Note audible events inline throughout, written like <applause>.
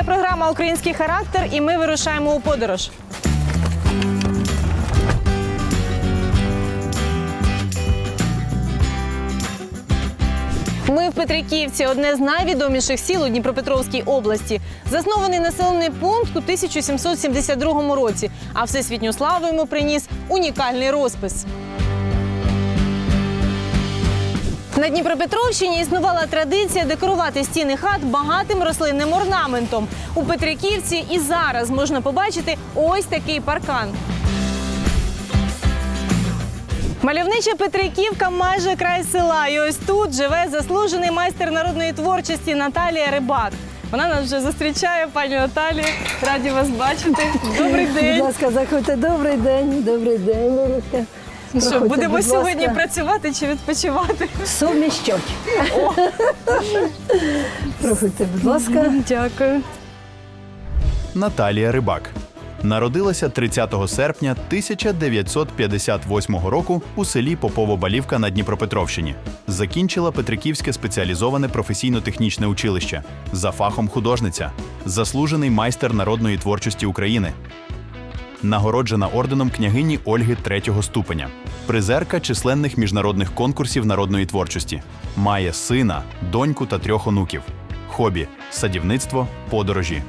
Це програма Український характер, і ми вирушаємо у подорож. Ми в Петриківці, одне з найвідоміших сіл у Дніпропетровській області. Заснований населений пункт у 1772 році, а всесвітню славу йому приніс унікальний розпис. На Дніпропетровщині існувала традиція декорувати стіни хат багатим рослинним орнаментом. У Петриківці і зараз можна побачити ось такий паркан. Мальовнича Петриківка майже край села. І ось тут живе заслужений майстер народної творчості Наталія Рибак. Вона нас вже зустрічає, пані Наталі. Раді вас бачити. Добрий Будь день. ласка, заходьте. Добрий день, добрий день, Лорка. Ну Що, Проходьте, будемо будь сьогодні ласка. працювати чи відпочивати? Суміщать. Проходьте, будь ласка. Дякую. Наталія Рибак. Народилася 30 серпня 1958 року у селі Попово-Балівка на Дніпропетровщині. Закінчила Петриківське спеціалізоване професійно-технічне училище за фахом художниця, заслужений майстер народної творчості України. Нагороджена орденом княгині Ольги третього ступеня, призерка численних міжнародних конкурсів народної творчості. Має сина, доньку та трьох онуків. Хобі садівництво, подорожі.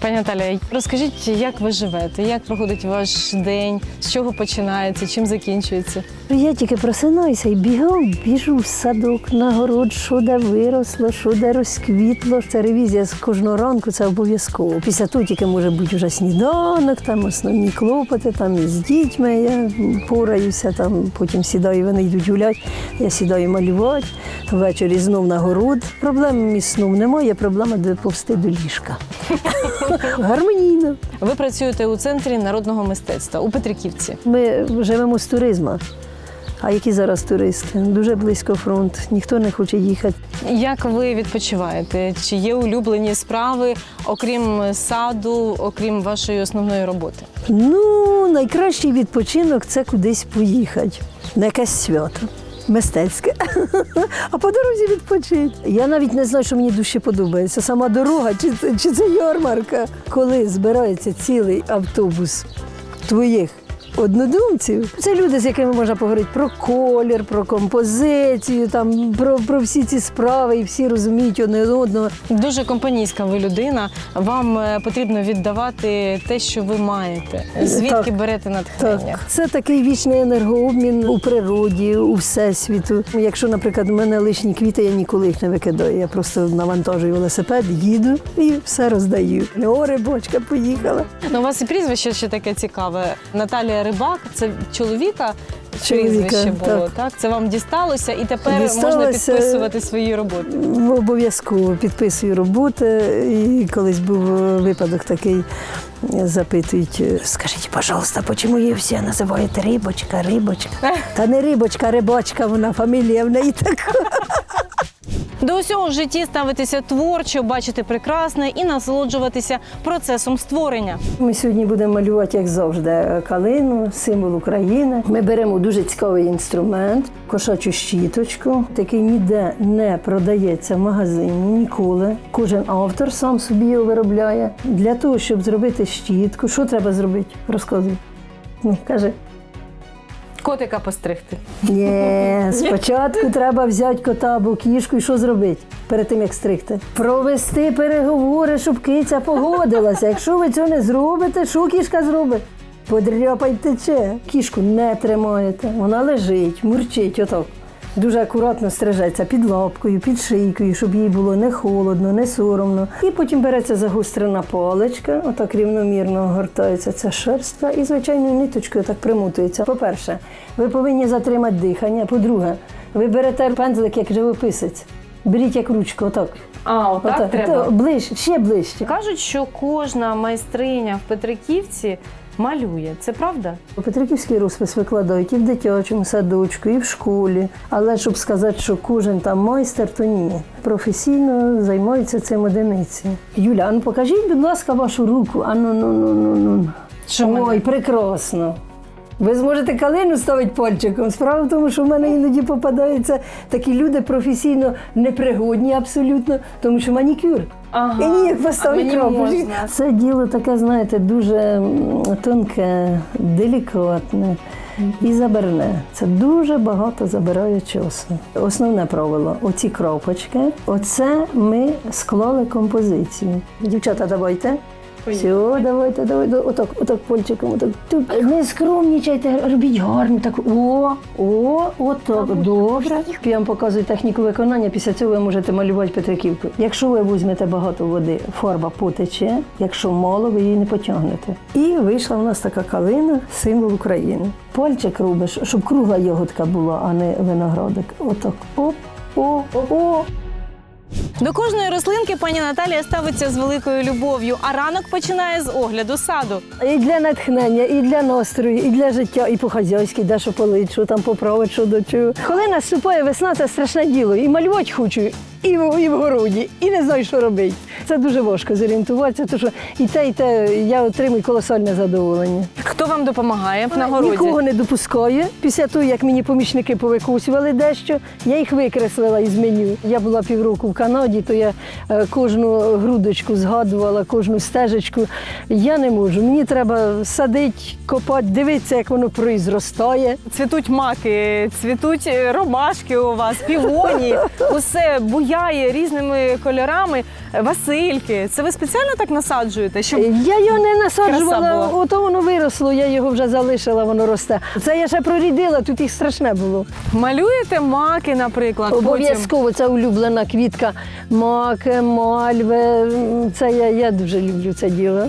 Пані Наталя, розкажіть, як ви живете, як проходить ваш день, з чого починається, чим закінчується? Я тільки просинаюся і бігом біжу в садок, на город, що де виросло, що де розквітло. Це ревізія з кожного ранку, це обов'язково. Після того тільки може бути вже сніданок, там основні клопоти, там з дітьми я пораюся, там потім сідаю, вони йдуть гуляти, я сідаю малювати, ввечері знов на город. Проблем із сном немає, проблема доповзти до ліжка. Гармонійно. Ви працюєте у центрі народного мистецтва у Петриківці. Ми живемо з туризму. А які зараз туристи? Дуже близько фронт, ніхто не хоче їхати. Як ви відпочиваєте? Чи є улюблені справи, окрім саду, окрім вашої основної роботи? Ну, найкращий відпочинок це кудись поїхати. На якесь свято. Мистецьке, <laughs> а по дорозі відпочити. Я навіть не знаю, що мені дужче подобається. Сама дорога чи, чи це ярмарка. Коли збирається цілий автобус твоїх однодумців, це люди, з якими можна поговорити про колір, про композицію, там, про, про всі ці справи, і всі розуміють одне одного. Дуже компанійська ви людина. Вам е, потрібно віддавати те, що ви маєте. Звідки Так. берете натхнення? Так, це такий вічний енергообмін у природі, у всесвіту. Якщо, наприклад, у мене лишні квіти, я ніколи їх не викидаю. Я просто навантажую велосипед, їду і все роздаю. О, рибочка поїхала. Ну, у вас і прізвище ще таке цікаве. Наталія Рибак, це чоловіка. Чоловіка, Прізвище було, так. так. Це вам дісталося, і тепер можна підписувати свої роботи. Обов'язково підписую роботи. І колись був випадок такий. Запитують, скажіть, пожалуйста, чому її всі називають рибочка, рибочка? <laughs> Та не рибочка, рибочка, вона фамілія в неї така. До усього в житті ставитися творчо, бачити прекрасне і насолоджуватися процесом створення. Ми сьогодні будемо малювати, як завжди, калину, символ України. Ми беремо дуже цікавий інструмент, кошачу щіточку, який ніде не продається в магазині ніколи. Кожен автор сам собі його виробляє. Для того, щоб зробити щітку, що треба зробити? Розказуй. Ну, кажи. Котика постригти. <laughs> Ні, спочатку треба взяти кота або кішку і що зробити перед тим, як стригти? Провести переговори, щоб киця погодилася. Якщо ви цього не зробите, що кішка зробить? Подряпайте, тече. Кішку не тримаєте. Вона лежить, мурчить отак. Дуже акуратно стрижеться під лапкою, під шийкою, щоб їй було не холодно, не соромно. І потім береться загострена паличка, отак рівномірно огортається ця шерстка і звичайною ниточкою так примотується. По-перше, ви повинні затримати дихання. По-друге, ви берете пензлик як живописець. Беріть як ручку, отак. А, отак Та, Ближче, ще ближче. Кажуть, що кожна майстриня в Петриківці малює. Це правда? Петриківський розпис викладають і в дитячому садочку, і в школі. Але щоб сказати, що кожен там майстер, то ні. Професійно займаються цим одиниці. Юля, а ну покажіть, будь ласка, вашу руку. А ну ну ну ну ну. Ой, мене? прекрасно. Ви зможете калину ставити пальчиком. Справа в тому, що в мене іноді попадаються такі люди професійно непригодні абсолютно, тому що манікюр. Ага. І ніяк поставити мені Це діло таке, знаєте, дуже тонке, делікатне і заберне. Це дуже багато забирає часу. Основне правило оці крапочки, оце ми склали композицію. Дівчата, давайте. Все, давайте, давайте, отак, отак пальчиком, отак. Туп. Не скромнічайте, робіть гарно. Так, о, о, отак, добре. Я вам показую техніку виконання, після цього ви можете малювати Петриківку. Якщо ви візьмете багато води, фарба потече, якщо мало, ви її не потягнете. І вийшла в нас така калина, символ України. Пальчик робиш, щоб кругла ягодка була, а не виноградик. Отак. Оп, о, о. До кожної рослинки пані Наталія ставиться з великою любов'ю, а ранок починає з огляду саду. І для натхнення, і для настрою, і для життя, і по-хазяйськи, де що полить, що там поправить, що до чого. Коли наступає весна, це страшне діло. І малювати хочу, і в, і в городі, і не знаю, що робити. Це дуже важко зорієнтуватися, тому що і те, і те я отримую колосальне задоволення. Хто вам допомагає на городі? Нікого не допускаю. Після того, як мені помічники повикусували дещо, я їх викреслила із меню. Я була півроку в Канаді, то я е, кожну грудочку згадувала, кожну стежечку. Я не можу. Мені треба садити, копати, дивитися, як воно произростає. Цвітуть маки, цвітуть е, ромашки у вас, півоні, <laughs> усе буяє різними кольорами. Васильки. Це ви спеціально так насаджуєте? Щоб Я його не насаджувала, ото воно виросло, я його вже залишила, воно росте. Це я ще прорідила, тут їх страшне було. малюєте маки, наприклад. потім? Обов'язково це улюблена квітка. Маки, мальви. Це я, я дуже люблю це діло.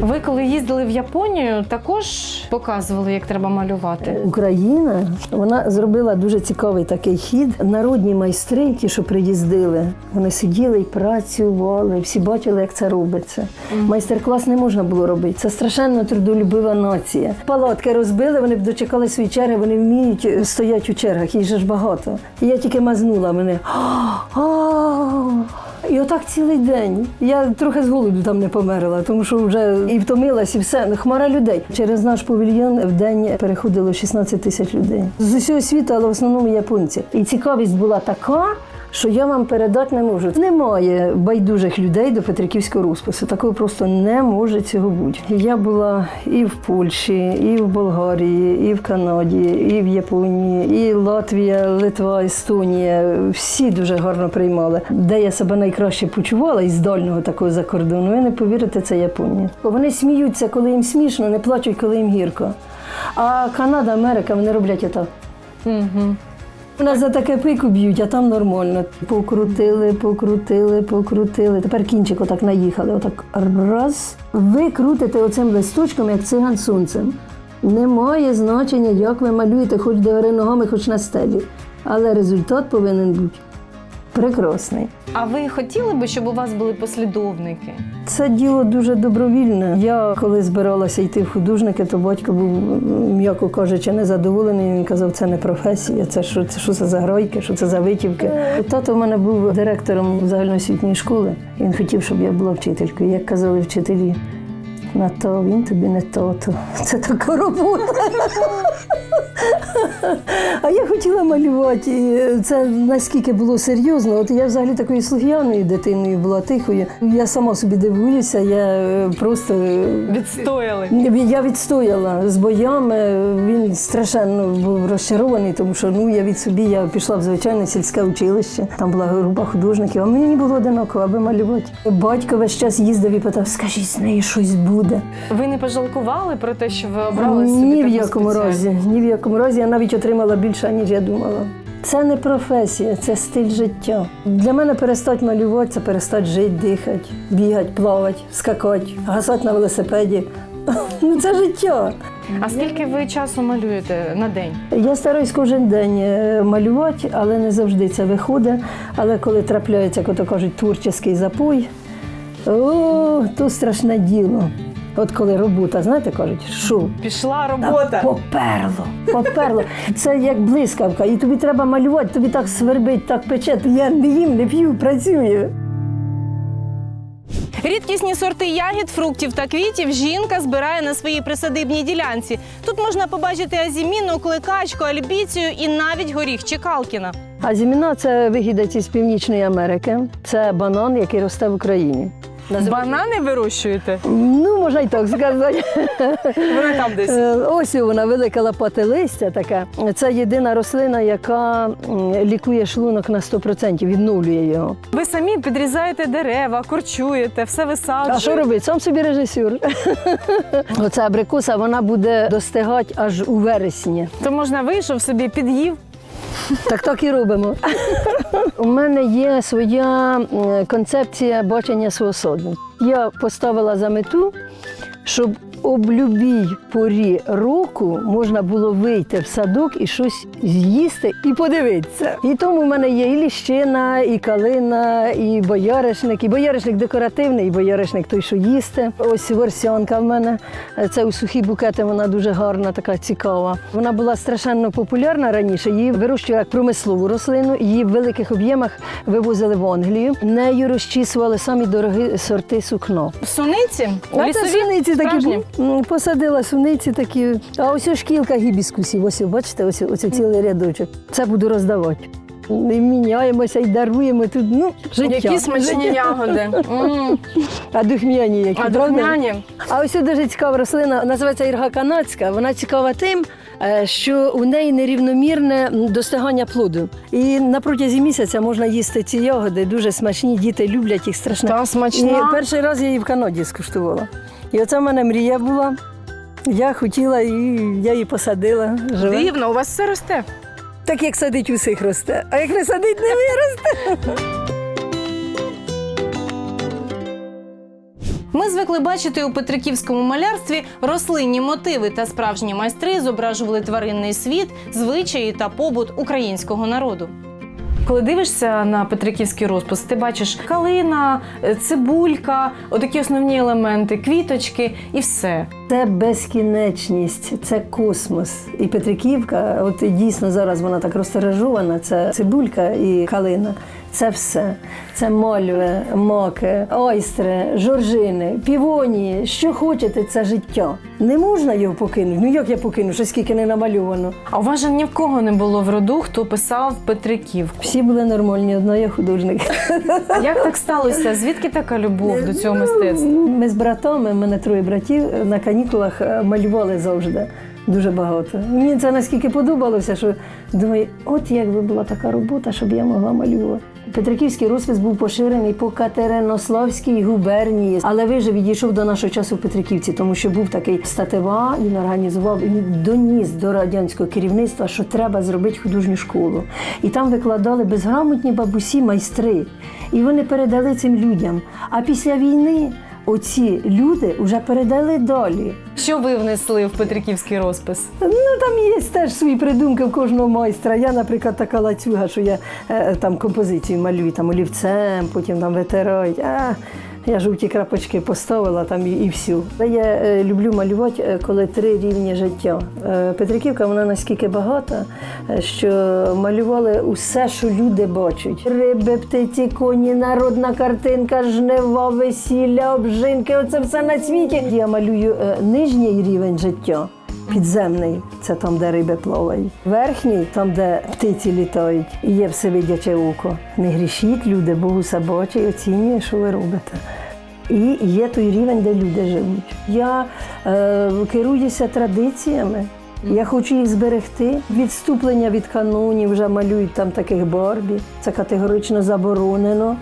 Ви коли їздили в Японію, також показували, як треба малювати. Україна вона зробила дуже цікавий такий хід. Народні майстри, ті, що приїздили, вони сиділи і працювали, всі бачили, як це робиться. Майстер-клас не можна було робити. Це страшенно трудолюбива нація. Палатки розбили, вони б дочекали свої черги, вони вміють е, стояти у чергах, їх же ж багато. І я тільки мазнула мене. І отак цілий день. Я трохи з голоду там не померла, тому що вже і втомилась, і все. Хмара людей. Через наш павільйон в день переходило 16 тисяч людей. З усього світу, але в основному японці. І цікавість була така. Що я вам передати не можу. Немає байдужих людей до Петриківського розпису. Такого просто не може цього бути. Я була і в Польщі, і в Болгарії, і в Канаді, і в Японії, і Латвія, Литва, Естонія. Всі дуже гарно приймали. Де я себе найкраще почувала із дальнього такого за кордону, ви не повірите, це Японія. Вони сміються, коли їм смішно, не плачуть, коли їм гірко. А Канада, Америка, вони роблять отак. Угу. У нас за таке пику б'ють, а там нормально. Покрутили, покрутили, покрутили. Тепер кінчик отак наїхали. Отак раз. Ви крутите оцим листочком, як циган сонцем. Немає значення, як ви малюєте, хоч догори ногами, хоч на стелі. Але результат повинен бути прекрасний. А ви хотіли би, щоб у вас були послідовники? Це діло дуже добровільне. Я коли збиралася йти в художники, то батько був, м'яко кажучи, незадоволений. Він казав, це не професія, це що це що це за гройки, що це за витівки. Тато в мене був директором загальноосвітньої школи. Він хотів, щоб я була вчителькою. Як казали вчителі, на то він тобі не тото. Це така робота. А я хотіла малювати. І це наскільки було серйозно. От я взагалі такою слух'яною дитиною була тихою. Я сама собі дивуюся, я е, просто е, Відстояли. я відстояла з боями. Він страшенно був розчарований, тому що ну я від собі я пішла в звичайне сільське училище. Там була група художників, а мені не було одиноко, аби малювати. Батько весь час їздив і питав: скажіть, з неї щось буде. Ви не пожалкували про те, що ви обрали собі Ні в таку якому спеціальність? разі. Ні в якому разі я навіть отримала більше, ніж я думала. Це не професія, це стиль життя. Для мене перестати малювати це перестати жити, дихати, бігати, плавати, скакати, гасати на велосипеді. <laughs> Ну це життя. А скільки ви часу малюєте на день? Я стараюсь кожен день е, малювати, але не завжди це виходить. Але коли трапляється, як ото кажуть, творчий запой, о, то страшне діло. От коли робота, знаєте, кажуть, що Пішла Та робота. Поперло, поперло. Це як блискавка, і тобі треба малювати, тобі так свербить, так пече. Я не їм, не п'ю, працюю. Рідкісні сорти ягід, фруктів та квітів жінка збирає на своїй присадибній ділянці. Тут можна побачити азіміну, кликачку, альбіцію і навіть горіх Чекалкіна. А зіміна це вигідець із Північної Америки. Це банан, який росте в Україні. Банани вирощуєте? Ну, можна й так сказати. Вони там десь. Е, Ось вона велика лопата листя така. Це єдина рослина, яка лікує шлунок на 100%, відновлює його. Ви самі підрізаєте дерева, корчуєте, все А що робить? Сам собі режисер. <laughs> Оця абрикоса вона буде достигати аж у вересні. То можна вийшов собі, під'їв. Так так і робимо. У мене є своя концепція бачення свого саду. Я поставила за мету, щоб об любій порі року можна було вийти в садок і щось з'їсти і подивитися. І тому в мене є і ліщина, і калина, і бояришник. І бояришник декоративний, і бояришник той, що їсти. Ось ворсянка в мене. Це у сухі букети, вона дуже гарна, така цікава. Вона була страшенно популярна раніше. Її вирощували як промислову рослину. Її в великих об'ємах вивозили в Англію. Нею розчісували самі дорогі сорти сукно. Суниці? Лісові? суниці такі Справжні? Посадила суниці такі. А ось шкілка гібіскусів. Ось бачите, ось, ось цілий рядочок. Це буду роздавати. Не міняємося і даруємо тут. Ну, життя. Які смачні ягоди. А духмяні які. А правда? духмяні? А ось дуже цікава рослина, називається ірга канадська. Вона цікава тим, що у неї нерівномірне достигання плоду. І на протязі місяця можна їсти ці ягоди. Дуже смачні, діти люблять їх страшно. Та смачна. І перший раз я її в Канаді скуштувала. І оце в мене мрія була. Я хотіла і я її посадила. Живе. Дивно, у вас все росте. Так як садить усіх росте. А як не садить, не виросте. Ми звикли бачити у петриківському малярстві рослинні мотиви та справжні майстри зображували тваринний світ, звичаї та побут українського народу. Коли дивишся на петриківський розпис, ти бачиш калина, цибулька, отакі основні елементи, квіточки і все. Це безкінечність, це космос. І Петриківка, от дійсно зараз вона так розтиражована, це цибулька і калина. Це все. Це мольви, моки, ойстри, жоржини, півонії. Що хочете, це життя. Не можна його покинути. Ну як я покину, що скільки не намальовано. А у вас же ні в кого не було в роду, хто писав Петриківку. Всі були нормальні, одна я художник. Як так сталося? Звідки така любов до цього мистецтва? Ми з братами, в мене троє братів, на канікулах е, малювали завжди. Дуже багато. Мені це наскільки подобалося, що думаю, от якби була така робота, щоб я могла малювати. Петриківський розпис був поширений по Катеринославській губернії, але вижив відійшов до нашого часу в Петриківці, тому що був такий статива, він організував і доніс до радянського керівництва, що треба зробити художню школу. І там викладали безграмотні бабусі майстри. І вони передали цим людям. А після війни оці люди вже передали далі. Що ви внесли в Петриківський розпис? Ну там є теж свої придумки в кожного майстра. Я, наприклад, така лацюга, що я е, там композицію малюю там олівцем, потім там витирають. А, я жовті крапочки поставила там і, і. Але Я е, люблю малювати, е, коли три рівні життя. Е, Петриківка вона наскільки багата, що малювали усе, що люди бачать. Риби, птиці, коні, народна картинка, жнива, весілля, обжинки. Оце все на світі. Я малюю нижній рівень життя. Підземний це там, де риби плавають. Верхній там, де птиці літають, і є всевидяче око. Не грішіть, люди, Богу і оцінює, що ви робите. І є той рівень, де люди живуть. Я е, керуюся традиціями. Я хочу їх зберегти. Відступлення від канонів вже малюють там таких барбі. Це категорично заборонено.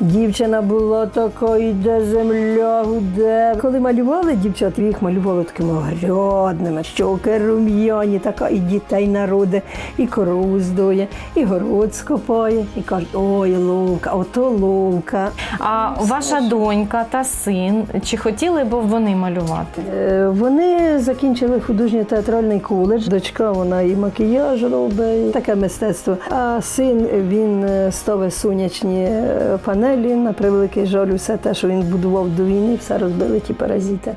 Дівчина була така, йде земля, гуде. Коли малювали дівчат, їх малювали такими грядними, щоки рум'яні, така і дітей народи, і корову здоє, і город скопає, і кажуть, ой, ловка, ото ловка. А ваша донька та син, чи хотіли б вони малювати? Е, Вони закінчили художньо театральний коледж. Дочка вона і макіяж робить, таке мистецтво. А син він е, ставить сонячні е, панелі. На превеликий жаль, все те, що він будував до війни, все розбили ті паразити.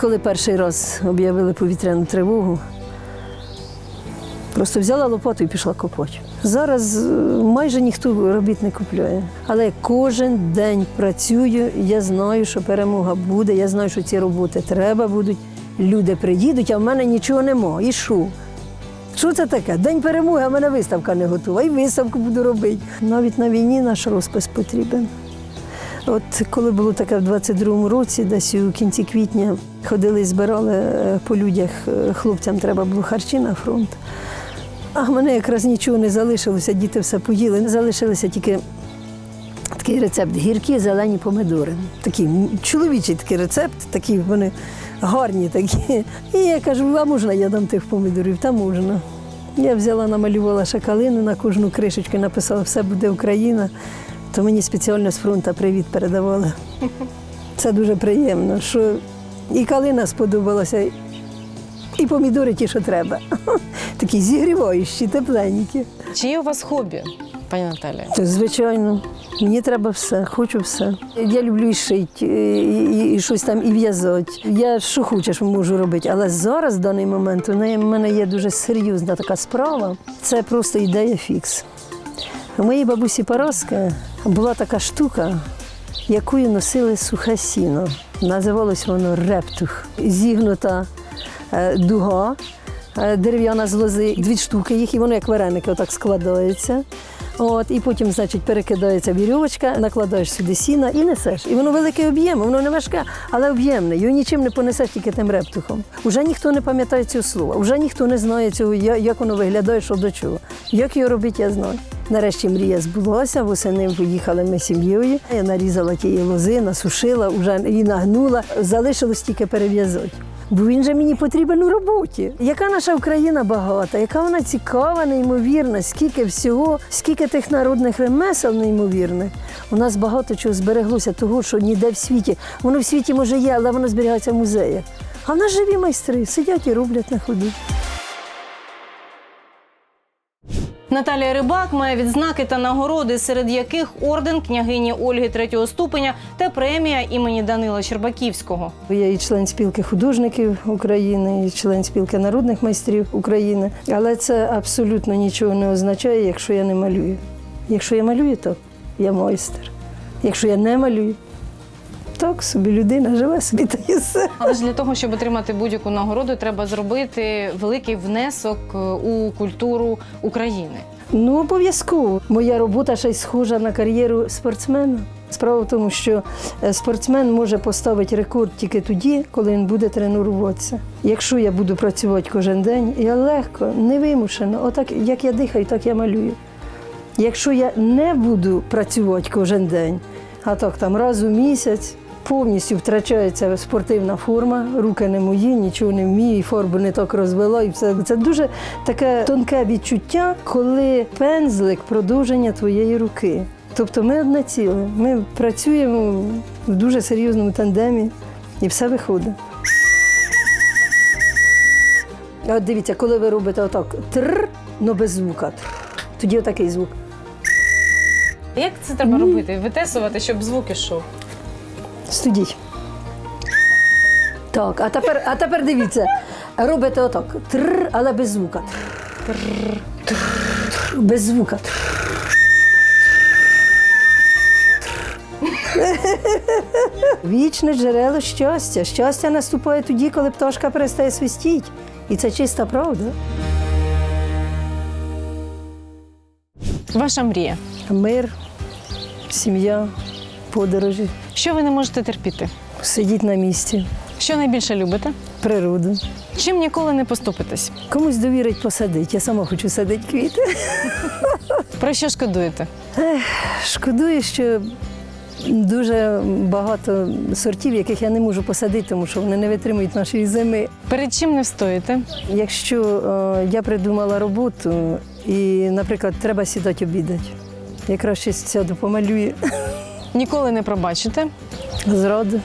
Коли перший раз об'явили повітряну тривогу, Просто взяла лопату і пішла копати. Зараз е, майже ніхто робіт не купляє. Але кожен день працюю, я знаю, що перемога буде, я знаю, що ці роботи треба будуть. Люди приїдуть, а в мене нічого нема. І що? Що це таке? День перемоги, а в мене виставка не готова. І виставку буду робити. Навіть на війні наш розпис потрібен. От коли було таке в 22-му році, десь у кінці квітня ходили і збирали е, по людях, е, хлопцям треба було харчі на фронт. А в мене якраз нічого не залишилося, діти все поїли. залишилися тільки такий рецепт гіркі зелені помидори. Такий чоловічий такий рецепт, такі вони гарні такі. І я кажу, а можна я дам тих помидорів? Та можна. Я взяла, намалювала шакалину на кожну кришечку, написала Все буде Україна. То мені спеціально з фронту привіт передавали. Це дуже приємно, що і калина сподобалася, і помідори ті, що треба. <laughs> Такі зігріваючі, тепленькі. Чи є у вас хобі, пані Наталія? Звичайно, мені треба все, хочу все. Я люблю і шити, і, і, щось там і в'язати. Я що хочеш можу робити, але зараз, в даний момент, у мене є дуже серйозна така справа. Це просто ідея фікс. У моїй бабусі Параска була така штука, якою носили сухе сіно. Називалось воно рептух. Зігнута е, дуга, е, дерев'яна з лози, дві штуки їх, і воно як вареники отак складається. От, і потім, значить, перекидається вірьовочка, накладаєш сюди сіна і несеш. І воно великий об'єм, воно не важке, але об'ємне. Його нічим не понесеш тільки тим рептухом. Уже ніхто не пам'ятає цього слова, вже ніхто не знає цього, як воно виглядає, що до чого. Як його робити, я знаю. Нарешті мрія збулася, восени поїхали ми сім'єю. Я нарізала тієї лози, насушила, вже її нагнула. Залишилось тільки перев'язати. Бо він же мені потрібен у роботі. Яка наша Україна багата, яка вона цікава, неймовірна, скільки всього, скільки тих народних ремесел неймовірних. У нас багато чого збереглося, того, що ніде в світі. Воно в світі може є, але воно зберігається в музеях. А в нас живі майстри сидять і роблять на ходу. Наталія Рибак має відзнаки та нагороди, серед яких орден княгині Ольги третього ступеня та премія імені Данила Щербаківського. Я і член спілки художників України, і член спілки народних майстрів України. Але це абсолютно нічого не означає, якщо я не малюю. Якщо я малюю, то я майстер. Якщо я не малюю, так собі людина живе собі та і. Але ж для того, щоб отримати будь-яку нагороду, треба зробити великий внесок е, у культуру України. Ну, обов'язково. Моя робота ще й схожа на кар'єру спортсмена. Справа в тому, що е, спортсмен може поставити рекорд тільки тоді, коли він буде тренуватися. Якщо я буду працювати кожен день, я легко, невимушено, отак як я дихаю, так я малюю. Якщо я не буду працювати кожен день, а так там раз у місяць, повністю втрачається спортивна форма, руки не мої, нічого не вмію, і фарбу не так розвела. І все. Це дуже таке тонке відчуття, коли пензлик продовження твоєї руки. Тобто ми одне ціле. Ми працюємо в дуже серйозному тандемі і все виходить. А От дивіться, коли ви робите отак тр, ну без звука. Тр, тоді отакий звук. Як це треба робити? Витесувати, щоб звук ішов. Студіть. Так, а тепер, а тепер дивіться. Робите отак. Тр, але без звука. Тр, тр, тр, без звука. Тр. Вічне джерело щастя. Щастя наступає тоді, коли пташка перестає свистіть. І це чиста правда. Ваша мрія. Мир, сім'я, подорожі. Що ви не можете терпіти? Сидіть на місці, Що найбільше любите? природу. Чим ніколи не поступитесь? Комусь довірить посадити. Я сама хочу садити квіти. Про що шкодуєте? Шкодую, що дуже багато сортів, яких я не можу посадити, тому що вони не витримують нашої зими. Перед чим не встоїте? Якщо е, я придумала роботу і, наприклад, треба сідати обідати, я краще сяду помалюю Ніколи не пробачите. зраду.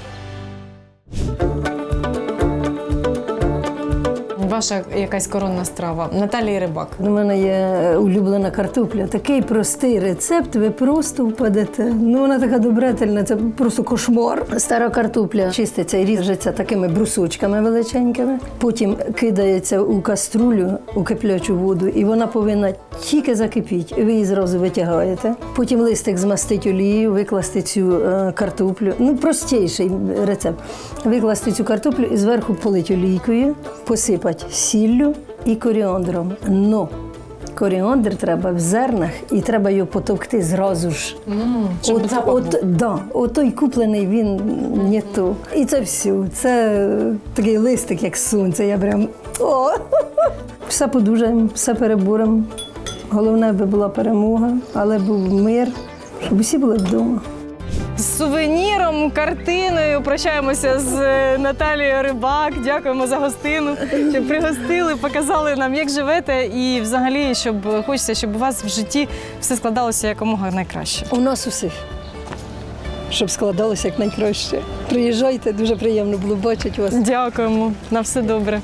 Ваша якась коронна страва? Наталії Рибак. У мене є е, улюблена картопля. Такий простий рецепт, ви просто впадете. Ну вона така добрательна, це просто кошмар. Стара картопля чиститься і ріжеться такими брусочками величенькими. Потім кидається у каструлю у киплячу воду, і вона повинна тільки закипіти. Ви її зразу витягаєте. Потім листик змастить олією, викласти цю е, картоплю. Ну, простіший рецепт. Викласти цю картоплю і зверху полить олійкою, посипати сіллю і коріандром. Но коріандр треба в зернах і треба його потовкти зразу ж. щоб от, от, да, от той куплений він не то. І це все. Це е, такий листик, як сонце. Я прям о! <laughs> все подужаємо, все переборемо. Головне би була перемога, але був мир, щоб усі були вдома. З сувеніром, картиною прощаємося з е, Наталією Рибак. Дякуємо за гостину, що пригостили, показали нам, як живете, і взагалі, щоб хочеться, щоб у вас в житті все складалося якомога найкраще. У нас усіх. Щоб складалося як найкраще. Приїжджайте, дуже приємно було бачити вас. Дякуємо на все добре.